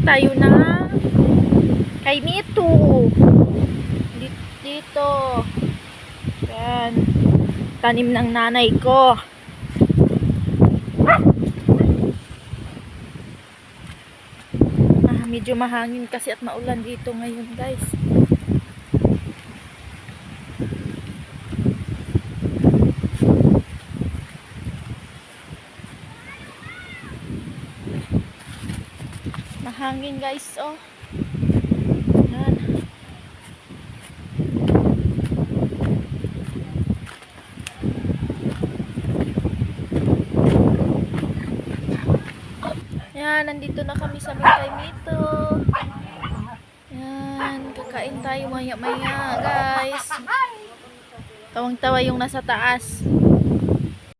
tayo na kay Mito. Di- Dito. Yan. Tanim ng nanay ko. Ah, medyo mahangin kasi at maulan dito ngayon guys. Mahangin guys, oh. Yan. Yan, nandito na kami sa Bangkay Mito. Yan, kakain tayo maya maya guys. Tawang tawa yung nasa taas.